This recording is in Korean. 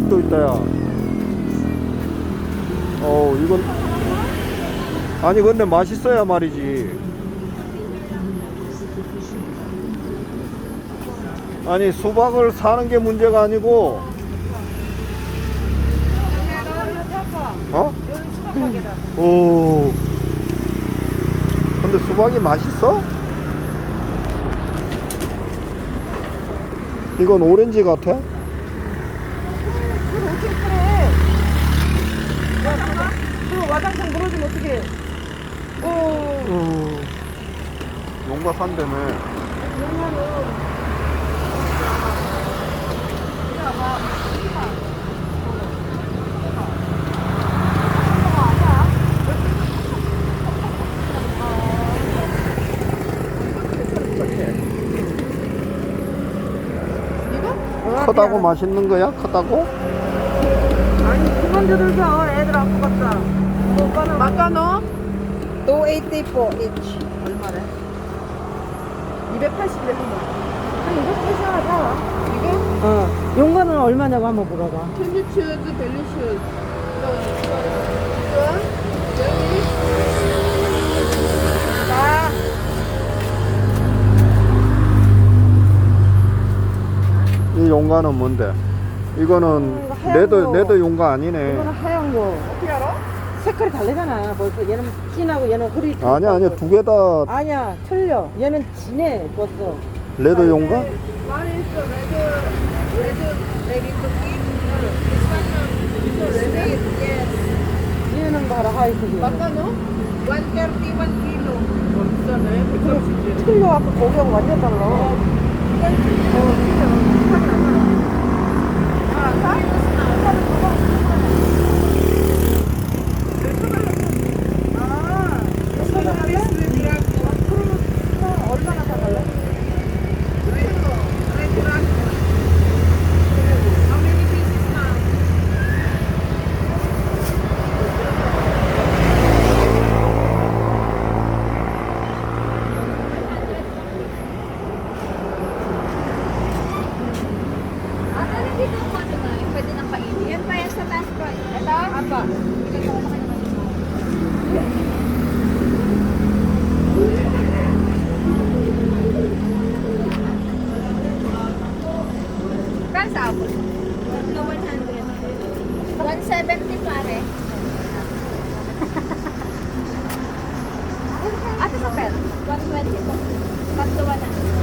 수박도 있다, 야. 어, 이건. 아니, 근데 맛있어야 말이지. 아니, 수박을 사는 게 문제가 아니고, 어? 오. 근데 수박이 맛있어? 이건 오렌지 같아? 그걸 어떻게 그래? 야, 그거 와장창 물어주면 어떡해? 어, 어. 그러면은. 이거? 크다고 맛있는 거야? 크다고? 아니 그만 들어서 애들 아프 같다 오빠는 마카노 284 each 얼마래? 280래 한 이거 패셔하자 이거? 어 용가는 얼마냐고 한번 물어봐 Can you choose? One, 이 용가는 뭔데? 이거는 이거 거. 레드 용가 아니네. 이거는 하얀 거? 색깔이 다르잖아 벌써 얘는 진하고 얘는 흐리 아니야 아니야 두 개 다 아니야 틀려 얘는 진해 벌써 레드 용가? One is the red, red, maybe cookie. This one, red, yes. 얘는 봐라 하얀색이 Makano? 131 kilo. Oh, 비싸네. 130. 틀려 아까 거기하고 완전 달라 얼 Pwede na po ito na. Pwede nang kainin. Yan sa last price. Ito? Apa. Ito ko naman. Saan sa abot? 170 pare. Ate sa pel? 120 po. Tatlo na.